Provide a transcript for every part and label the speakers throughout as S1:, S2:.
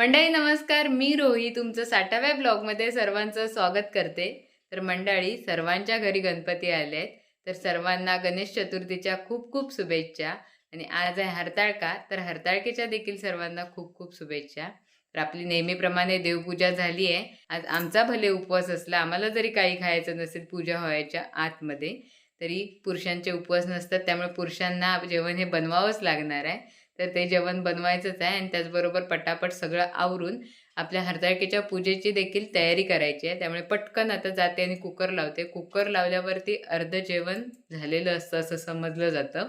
S1: मंडळी नमस्कार. मी रोही तुमचं साठाव्या ब्लॉगमध्ये सर्वांचं स्वागत करते. तर मंडळी सर्वांच्या घरी गणपती आले आहेत तर सर्वांना गणेश चतुर्थीच्या खूप खूप शुभेच्छा. आणि आज आहे हरताळका. तर हरताळकेच्या देखील सर्वांना खूप खूप शुभेच्छा. तर आपली नेहमीप्रमाणे देवपूजा झाली आहे. आज आमचा भले उपवास असला आम्हाला जरी काही खायचं नसेल पूजा व्हायच्या आतमध्ये तरी पुरुषांचे उपवास नसतात. त्यामुळे पुरुषांना जेवण हे बनवावंच लागणार आहे. तर ते जेवण बनवायचंच आहे आणि त्याचबरोबर पटापट सगळं आवरून आपल्या हरताळकेच्या पूजेची देखील तयारी करायची आहे. त्यामुळे पटकन आता जाते आणि कुकर लावते. कुकर लावल्यावरती अर्ध जेवण झालेलं असतं असं समजलं जातं.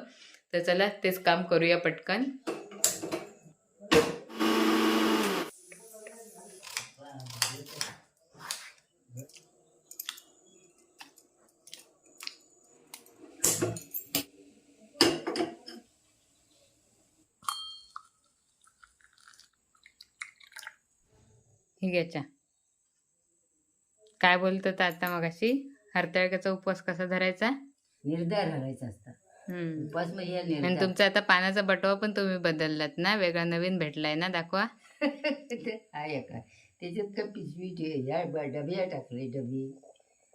S1: तर चला तेच काम करूया पटकन. घ्यायच्या. काय बोलतात आता मगाशी? हरताळक्याचा उपवास कसा धरायचा?
S2: निर्धार घालायचा असता. म्हणजे
S1: तुमचा आता पानाचा बटवा पण तुम्ही बदललात ना? वेगळा नवीन भेटलाय ना? दाखवा.
S2: आहे का? त्याच्यात का पिशवी डबिया टाकले डबी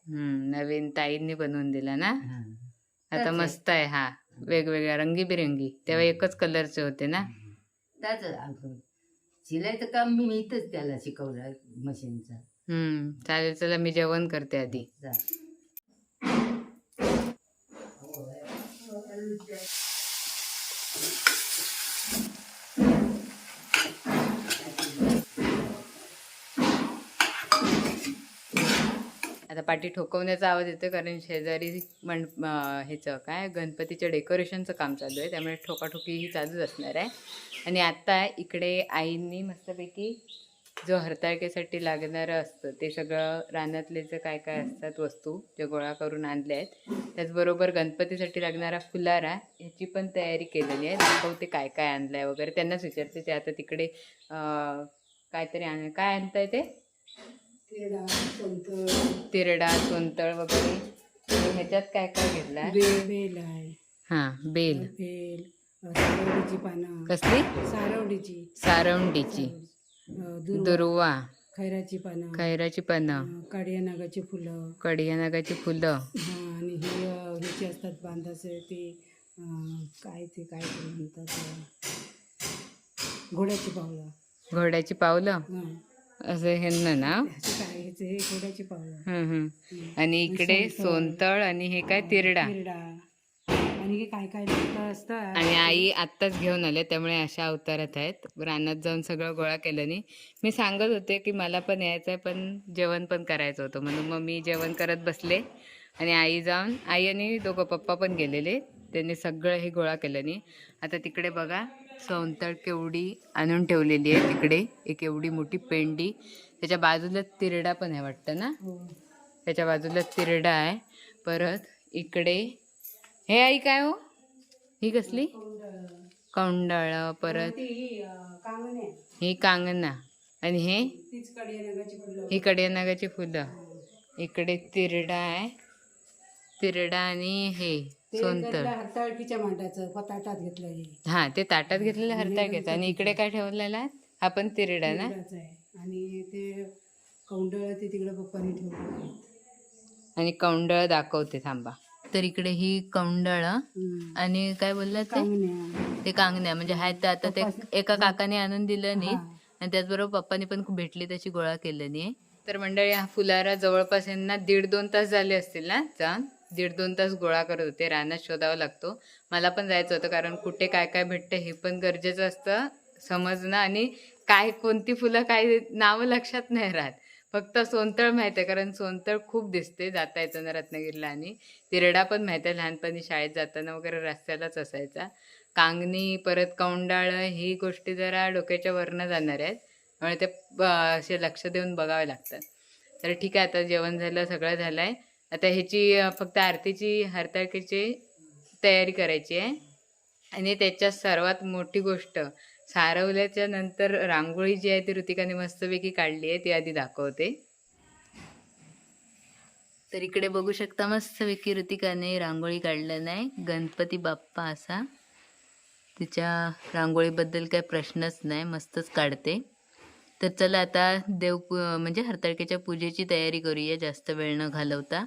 S1: हम्म. नवीन ताईंनी बनवून दिला ना. आता. मस्त आहे हा. वेगवेगळ्या रंगीबिरंगी. तेव्हा एकच कलरचे होते ना?
S2: त्याच शिलाईचं काम मी इथंच त्याला शिकवलं मशीनचा
S1: हम्म चालेल चला मी जेवण करते आधी
S2: जा.
S1: पाठी ठोकवण्याचा आवाज येतो कारण शेजारी मण ह्याचं काय गणपतीच्या डेकोरेशनचं काम चालू आहे. त्यामुळे ठोकाठोकी ही चालूच असणार आहे. आणि आता इकडे आईंनी मस्तपैकी जो हरताळकेसाठी लागणारं असतं ते सगळं रानातले जे काय काय असतात वस्तू जे गोळा करून आणले आहेत त्याचबरोबर गणपतीसाठी लागणारा फुलारा ह्याची पण तयारी केलेली आहे. दाखवते काय काय आणलं आहे वगैरे. त्यांनाच विचारते ते आता तिकडे काहीतरी आण काय आणताय ते? तिरडा सोनतळ वगैरे. आणि ह्याच्यात काय काय घेतला
S3: बेल आहे.
S1: हा बेल.
S3: बेल सारवडीची पानं.
S1: कसली?
S3: सारवडीची.
S1: सारवंडीची.
S3: दुर्वा. खैराची पानं.
S1: खैराची पानं.
S3: काडिया नागाची फुलं.
S1: कडियानागाची फुलं.
S3: हा आणि ही ह्याची असतात बांधाचे ते काय ते काय ते म्हणतात घोड्याची पावलं.
S1: घोड्याची पावलं? असं हे ना
S3: घोड्याची पावलं.
S1: हम्म. आणि इकडे सोनतळ. आणि हे काय तिरडा?
S3: आणि काय काय लागतं असतं
S1: आणि आई आत्ताच घेऊन आले त्यामुळे अशा अवतारात आहेत. रानात जाऊन सगळं गोळा केलं नाही. मी सांगत होते की मला पण यायचं आहे पण जेवण पण करायचं होतं. म्हणून मग मी जेवण करत बसले आणि आई जाऊन आई आणि दोघं पप्पा पण गेलेले. त्यांनी सगळं हे गोळा केलं नाही आता तिकडे बघा सौंतळ केवढी आणून ठेवलेली आहे तिकडे. एक एवढी मोठी पेंडी. त्याच्या बाजूला तिरडा पण आहे वाटतं ना?
S3: हो.
S1: त्याच्या बाजूला तिरडा आहे. परत इकडे हे आई काय हो? ही कसली? कौंडाळ परत
S3: ही
S1: कांगना आणि हे? ही कडियानागाची फुलं. इकडे तिरडा आहे. तिरडा आणि हे.
S3: ते
S1: सोनतळ
S3: हरताळकीच्या मांडाचं घेतलं हे.
S1: हा ते ताटात घेतलेलं हरता घेत आणि इकडे काय ठेवलेला आहे? हा पण तिरडा ना?
S3: आहे. आणि ते कौंडळ ते तिकडे पप्पाने ठेवलं
S1: आणि कौंडळ दाखवते थांबा. तर इकडे ही कौंडळ आणि काय बोलला ते?
S3: कांगण्या.
S1: ते कांगण्या. म्हणजे आहेत ते आता ते एका काकाने आणून दिलं नाही
S3: हा.
S1: आणि त्याचबरोबर पप्पानी पण खूप भेटली तशी गोळा केलं नाही तर मंडळी हा फुलारा जवळपास यांना दीड दोन तास झाले असतील ना जाऊन? दीड दोन तास गोळा करत होते रानात शोधावा लागतो. मला पण जायचं होतं कारण कुठे काय काय भेटतं हे पण गरजेचं असतं समजणं आणि काय कोणती फुलं काय नावं लक्षात नाही राहत. फक्त सोनतळ माहिती आहे कारण सोनतळ खूप दिसते जाता येताना रत्नागिरीला आणि तिरडा पण माहिती आहे लहानपणी शाळेत जाताना वगैरे रस्त्यालाच असायचा. कांगणी परत कौंडाळ ही गोष्टी जरा डोक्याच्या वरनं जाणार आहेत त्यामुळे ते असे लक्ष देऊन बघावे लागतात. तर ठीक आहे आता जेवण झालं सगळं झालं आहे आता ह्याची फक्त आरतीची हरताळकीची तयारी करायची आहे. आणि त्याच्यात सर्वात मोठी गोष्ट सारवल्याच्या नंतर रांगोळी जी आहे ती ऋतिकाने मस्तपैकी काढली आहे ती आधी दाखवते. तर इकडे बघू शकता मस्तपैकी ऋतिकाने रांगोळी काढलं नाही. गणपती बाप्पा असा. तिच्या रांगोळीबद्दल काही प्रश्नच नाही मस्तच काढते. तर चला आता देव म्हणजे हरताळक्याच्या पूजेची तयारी करूया. जास्त वेळ न घालवता.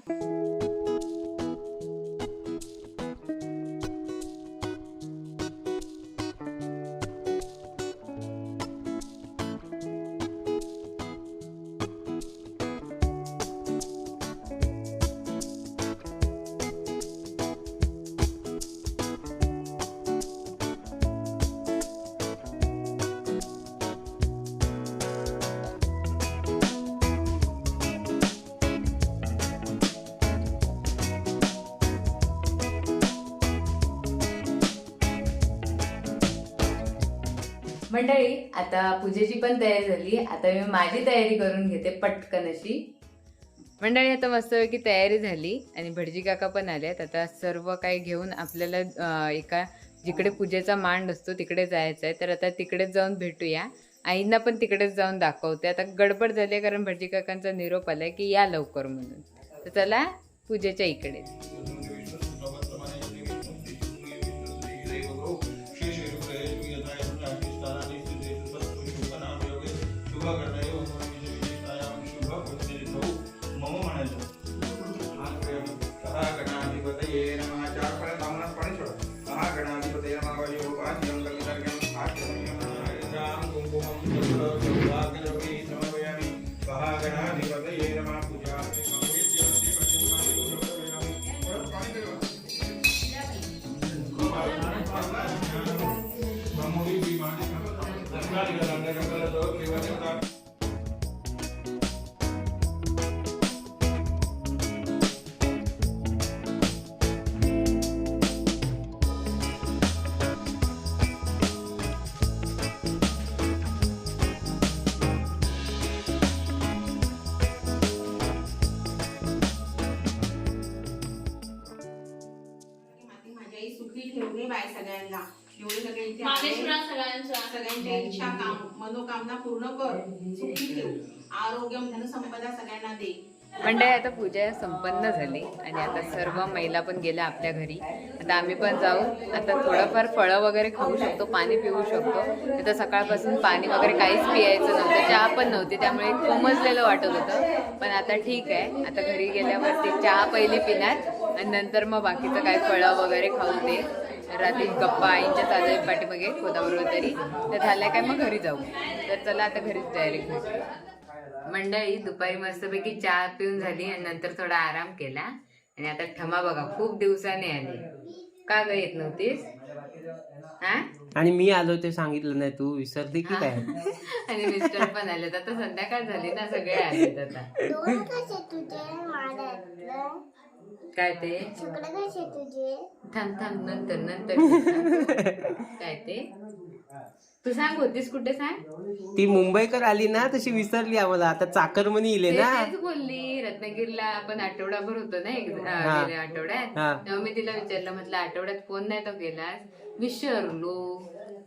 S1: मंडळी आता पूजेची पण तयारी झाली. आता मी माझी तयारी करून घेते पटकन अशी. मंडळी आता मस्तपैकी तयारी झाली आणि भटजी काका पण आल्यात आता सर्व काही घेऊन आपल्याला एका जिकडे पूजेचा मांड असतो तिकडे जायचं आहे. तर आता तिकडेच जाऊन भेटूया. आईंना पण तिकडेच जाऊन दाखवते. आता गडबड झाली आहे कारण भटजी काकांचा निरोप आलाय की या लवकर म्हणून. तर चला पूजेच्या इकडे.
S4: ये नमः चार पर तमनस पानी छोड़ा महागणाधिपतये नमः वायुगोपाय बाय सगळ्यांना. एवढे सगळे इथे आले. सगळ्यांच्या इच्छा काम मनोकामना पूर्ण कर. सुखी ठेव. आरोग्यम धनसंपदा सगळ्यांना दे.
S1: मंडळी आता पूजा संपन्न झाली आणि आता सर्व महिला पण गेल्या आपल्या घरी. आता आम्ही पण जाऊन आता थोडंफार फळं वगैरे खाऊ शकतो पाणी पिऊ शकतो. आता सकाळपासून पाणी वगैरे काहीच पियायचं नव्हतं. चहा पण नव्हती त्यामुळे कोमजलेलं वाटत होतं. पण आता ठीक आहे. आता घरी गेल्यावरती चहा पहिली पिणार आणि नंतर मग बाकीचं काय फळं वगैरे खाऊ रात्री गप्पा आईंच्या चालू पाठीमागे खोदाबरोबर तरी तर झाल्या काय मग घरी जाऊ. तर चला आता घरीच डायरेक्ट मंडळी दुपारी मस्तपैकी चहा पिऊन झाली आणि नंतर थोडा आराम केला. आणि आता ठमा बघा खूप दिवसाने आली. का ग येत नव्हतीस? हा?
S5: आणि मी आलो ते सांगितलं नाही तू विसरली की काय?
S1: आणि मिस्टर पण आलेत आता संध्याकाळ झाली ना सगळे आलेत आता. काय ते?
S6: तुकडे कसे तुझे.
S1: थांब थांब नंतर नंतर. काय ते? तू सांग होतीस कुठे सांग?
S5: ती मुंबईकर आली ना तशी विसरली आम्हाला. आता चाकरमनी इले
S1: ते
S5: ना.
S1: तेच बोलली रत्नागिरीला आपण आठवडाभर होतो ना एक
S5: हा.
S1: आठवड्यात.
S5: हा.
S1: तेव्हा मी तिला विचारलं म्हटलं आठवड्यात फोन नाही तो केलास विसरलो.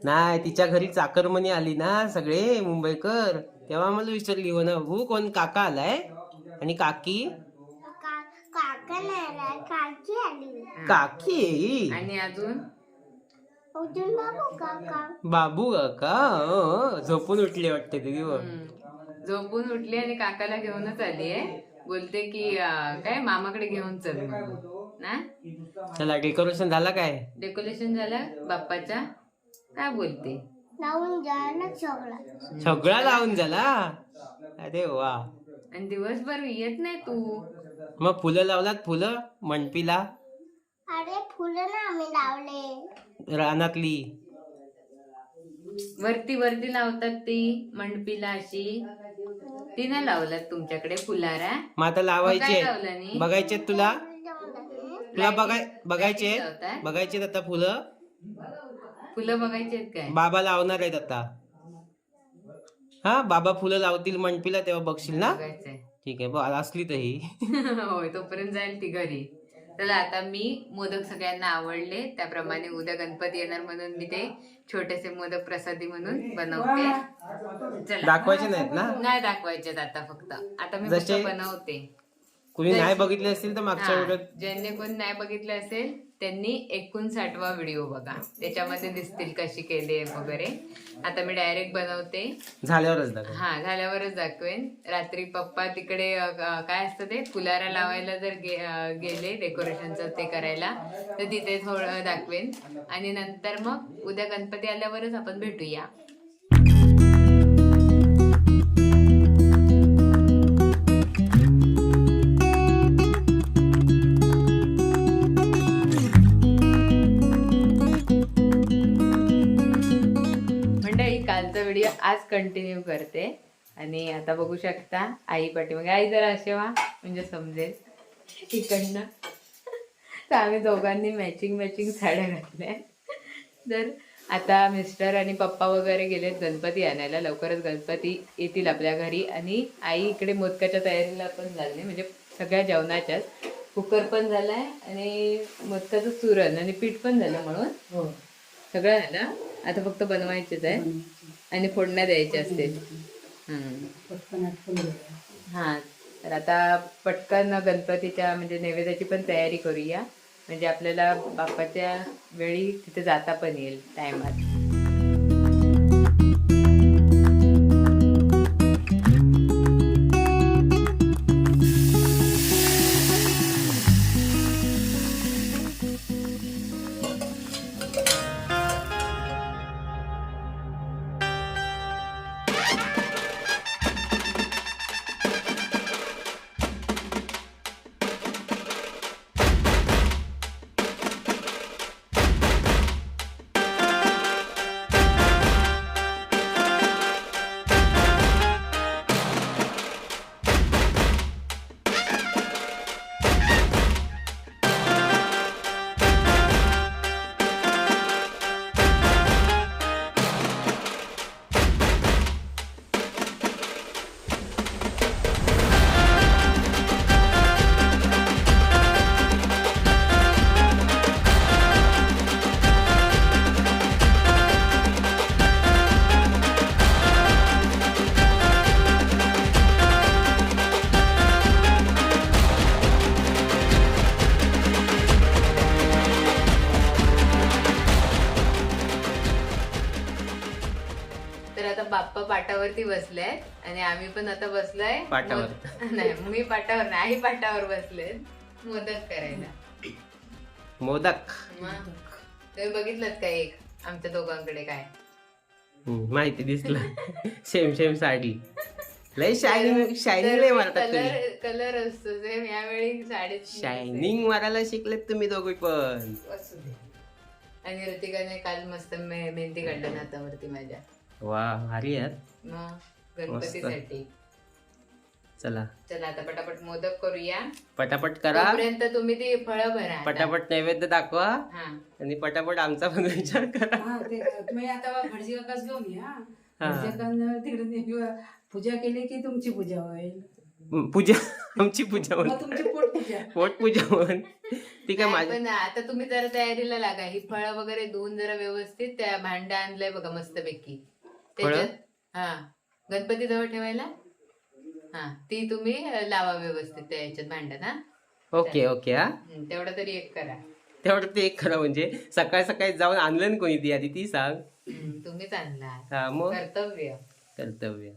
S5: नाही तिच्या घरी चाकरमनी आली ना सगळे मुंबईकर. तेव्हा आम्हाला विसरली. हो ना भू कोण? काका आलाय. आणि काकी?
S6: काका आला. काकी आली
S5: काकी? आहे.
S1: आणि अजून?
S6: अजून बाबू काका.
S5: बाबू काका? हो, झोपून उठले वाटते.
S1: हम्म, झोपून उठली आणि काकाला घेऊनच आली आहे. बोलते की अं, काय मामाकडे घेऊन चल म्हणून. ना?
S5: चला डेकोरेशन झाला काय?
S1: डेकोरेशन झालं बाप्पाच्या काय बोलते?
S6: लावून सगळा.
S5: सगळा लावून झाला? अरे वा.
S1: आणि दिवसभर येत नाही तू.
S5: मग फुलं लावलात फुलं? मंडपीला
S6: अरे फुलं ना आम्ही लावले.
S5: रानातली.
S1: वरती वरती लावतात ती मंडपीला अशी. ती नाही लावलात तुमच्याकडे फुलारा.
S5: मग आता लावायचे
S1: काय
S5: आहेत.
S1: लावलं नाही
S5: बघायचे आहेत तुला? तुला बघाय बघायचे?
S1: लावतात?
S5: बघायचे आता फुलं?
S1: फुलं बघायची आहेत काय?
S5: बाबा लावणार आहेत आता. हा बाबा फुलं लावतील मंडपीला तेव्हा बघशील ना?
S1: बघायचंय.
S5: ठीक आहे बघ असली तर ही.
S1: होय तोपर्यंत जाईल ती घरी. चला आता मी मोदक सगळ्यांना आवडले त्याप्रमाणे उद्या गणपती येणार म्हणून मी ते छोटेसे मोदक प्रसादी म्हणून बनवते. चला.
S5: दाखवायचे नाहीत ना?
S1: नाही दाखवायचे आता फक्त. आता मी फक्त
S5: जसे-
S1: बनवते.
S5: कुणी नाही बघितले असतील तर मागच्या
S1: हा, ज्यांनी कोण नाही बघितलं असेल त्यांनी एकोणसाठवा व्हिडिओ बघा. त्याच्यामध्ये दिसतील कशी केली वगैरे. आता मी डायरेक्ट बनवते.
S5: झाल्यावरच दाखव
S1: हा झाल्यावरच दाखवेन. रात्री पप्पा तिकडे अ, काय असतं ते? फुलारा लावायला जर गे अ, गेले डेकोरेशनचं ते करायला तर तिथे थोडं दाखवेन. आणि नंतर मग उद्या गणपती आल्यावरच आपण भेटूया. कालचा व्हिडिओ आज कंटिन्यू करते. आणि आता बघू शकता आई पाठीमागे आई जरा असे वा म्हणजे समजेल. इकडनं तर आम्ही दोघांनी मॅचिंग मॅचिंग साड्या घातल्या. तर आता मिस्टर आणि पप्पा वगैरे गेलेत गणपती आणायला. लवकरच गणपती येतील आपल्या घरी. आणि आई इकडे मोदकाच्या तयारीला पण लागली म्हणजे सगळ्या जेवणाच्याच. कुकर पण झालाय आणि मोदकाचं चुरण आणि पीठ पण झालं म्हणून.
S3: हो.
S1: सगळं झालं. आता फक्त बनवायचेच आहे. आणि फोडण्या द्यायच्या असतील. हा तर आता पटकन गणपतीच्या म्हणजे नैवेद्याची पण तयारी करूया. म्हणजे आपल्याला बाप्पाच्या वेळी तिथे जाता पण येईल टायमात. पाटावरती बसलेत आणि आम्ही पण आता बसलोय.
S5: पाटावर.
S1: नाही मी पाटावर नाही आई पाटावर बसलेत. मोदक करायला.
S5: मोदक.
S1: मग? तुम्ही बघितलं का एक? आमच्या दोघांकडे काय?
S5: हम्म, माहिती दिसलं. Same same sari. लय शायनिंग शायनिंग लय मारतात तुम्ही.
S1: कलर कलर असतो सेम यावेळी साडीत
S5: शायनिंग मारायला शिकलेत तुम्ही दोघे पण.
S1: असू दे. आणि ऋतिकाने काल मस्त मे- मेहंदी काढलं हातावरती माझ्या.
S5: वा भारी
S1: मग गणपतीसाठी.
S5: चला.
S1: चला आता पटापट मोदक करूया.
S5: पटापट करा.
S1: तोपर्यंत तुम्ही ती फळं भरा आता.
S5: पटापट नैवेद्य दाखवा.
S1: हा.
S5: आणि पटापट आमचा पण विचार करा.
S3: हा ते तुम्ही आता भटजी काकाच घेऊन या.
S5: हा.
S3: भटजी काकांना तिकडे नेहमी पूजा केली की तुमची पूजा होईल?
S5: हम्म, पूजा आमची पूजा
S3: मग तुमची पोट पूजा.
S5: पोट पूजा म्हण ती काय
S1: नाही,
S5: माझी
S1: पण आता तुम्ही जरा तयारीला लागा. ही फळं वगैरे धुवून जरा व्यवस्थित त्या भांड्या आणलंय बघा मस्तपैकी. त्याच्यात हा. गणपती जवळ ठेवायला? हा. ती तुम्ही लावा व्यवस्थित त्या याच्यात भांड्यात हा.
S5: ओके ओके हा.
S1: तेवढं तरी एक करा.
S5: तेवढं ते एक खरं म्हणजे. सकाळी सकाळी जाऊन आणलं ना कोणी ती आधी ती सांग.
S1: तुम्हीच आणला
S5: हा मग?
S1: कर्तव्य.
S5: कर्तव्य.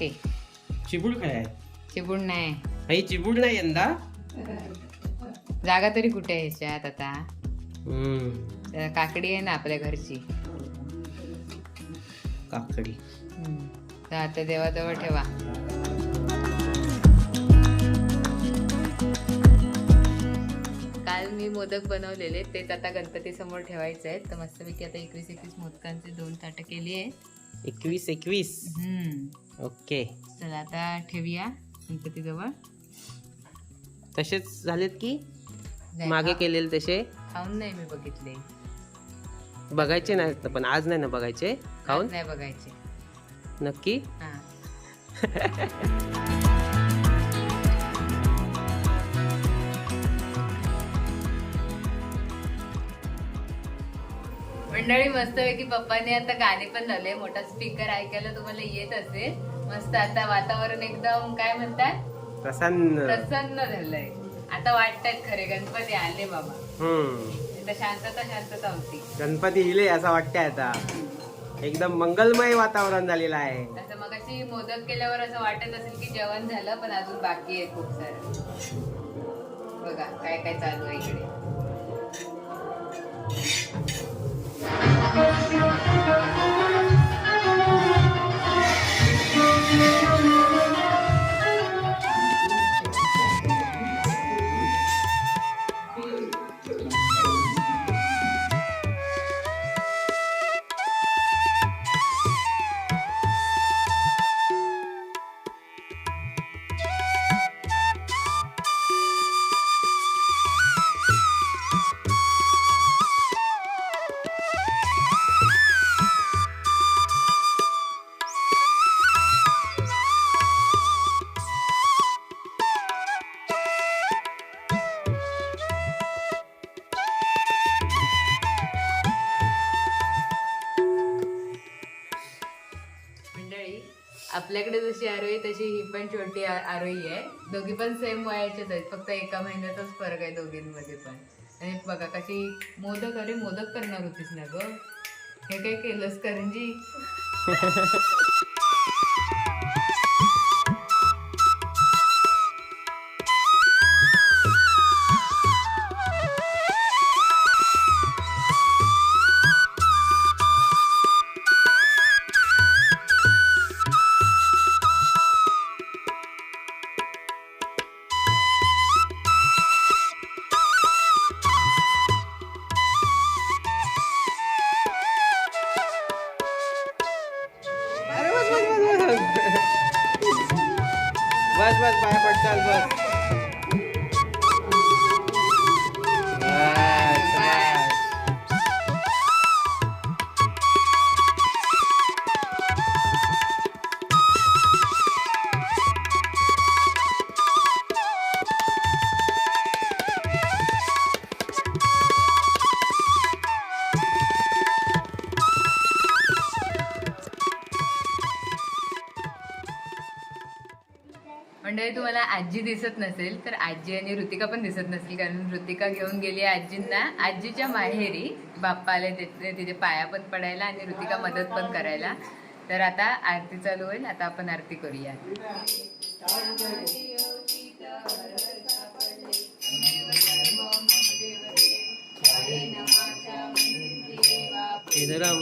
S1: ओके.
S5: चिबूड काय आहे.
S1: चिपूड नाही.
S5: ही चिबूड नाही यंदा.
S1: जागा तरी कुठे आहे ह्याच्यात आता?
S5: हम्म,
S1: तर काकडी आहे ना आपल्या घरची.
S5: काकडी.
S1: हम्म. तर आता देवाजवळ ठेवा. काल मी मोदक बनवलेले तेच आता गणपती समोर ठेवायचे आहेत तर मस्तपैकी आता एकवीस एकवीस मोदकांचे दोन ताटं केली आहे.
S5: एकवीस एकवीस.
S1: हम्म.
S5: ओके.
S1: चला आता ठेवूया गणपतीजवळ.
S5: तसेच झालेत की?
S1: नाही,
S5: मागे
S1: खा-
S5: केलेले तसे?
S1: खाऊन नाही मी बघितले.
S5: बघायचे नाहीत ना पण आज नाही ना बघायचे? खाऊन?
S1: आज नाही बघायचे.
S5: नक्की?
S1: हा. मंडळी मस्तपैकी पप्पाने आता गाणे पण लावले. मोठा स्पीकर ऐकायला तुम्हाला येत असेल. मस्त आता वातावरण एकदम काय म्हणतात?
S5: प्रसन्न.
S1: प्रसन्न झालंय. आता वाटतात खरे गणपती आले बाबा.
S5: हम्म.
S1: आता शांतता शांतता होती.
S5: गणपती इले असं वाटतंय आता. एकदम मंगलमय वातावरण झालेलं आहे.
S1: असं मगाशी मोदक केल्यावर असं वाटत असेल की जेवण झालं पण अजून बाकी आहे खूप सारं. बघा काय काय चालू आहे इकडे. Thank you. आरोही तशी ही पण छोटी आरोही आहे. दोघी पण सेम वयाच्याच आहेत. फक्त एका महिन्याचाच फरक आहे दोघींमध्ये पण. आणि बघा कशी मोदक अरे मोदक करणार होतीस ना ग? हे काय केलंस करंजी?
S5: Salvador.
S1: मंडळी तुम्हाला आजी दिसत नसेल तर आजी आणि ऋतिका पण दिसत नसेल कारण ऋतिका घेऊन गेली आजींना. आजीच्या माहेरी बाप्पाला तिथे तिथे पाया पण पडायला आणि ऋतिका मदत पण करायला. तर आता आरती चालू होईल. आता आपण आरती करूया.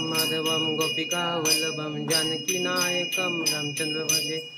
S5: माधवम गोपिका गोपिका जानकी नायकम रामचंद्र भजे।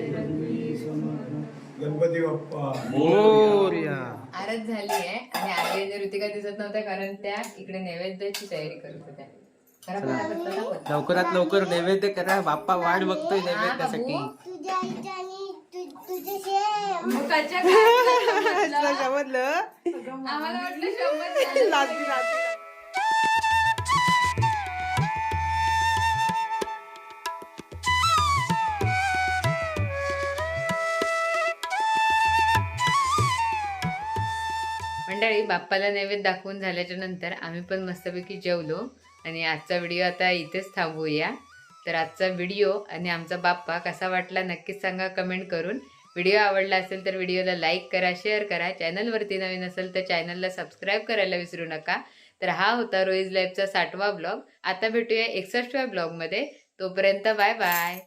S7: गणपती बाप्पा.
S5: मोर्या.
S1: आरत झाली आहे. आणि आजी आणि ऋतिका दिसत नव्हत्या कारण त्या इकडे नैवेद्याची तयारी करत होत्या. करा.
S5: लवकरात लवकर नैवेद्य करा. बाप्पा वाट बघतोय
S1: हा,
S5: नैवेद्यासाठी.
S6: तुझ्या आईच्या आणि तु- तुझे शेम.
S1: मुखाच्या खाली
S5: समजलं
S1: आम्हाला वाटलं शंभर झालं. मंडळी बाप्पाला नैवेद्य दाखवून झाल्याच्यानंतर आम्ही पण मस्तपैकी जेवलो. आणि आजचा व्हिडिओ आता इथेच थांबवूया. तर आजचा व्हिडिओ आणि आमचा बाप्पा कसा वाटला नक्कीच सांगा कमेंट करून. व्हिडिओ आवडला असेल तर व्हिडिओला लाईक करा शेअर करा. चॅनलवरती नवीन असेल तर चॅनलला सबस्क्राईब करायला विसरू नका. तर हा होता रोईज लाईफचा साठवा ब्लॉग. आता भेटूया एकसष्टव्या ब्लॉगमध्ये. तोपर्यंत बाय बाय.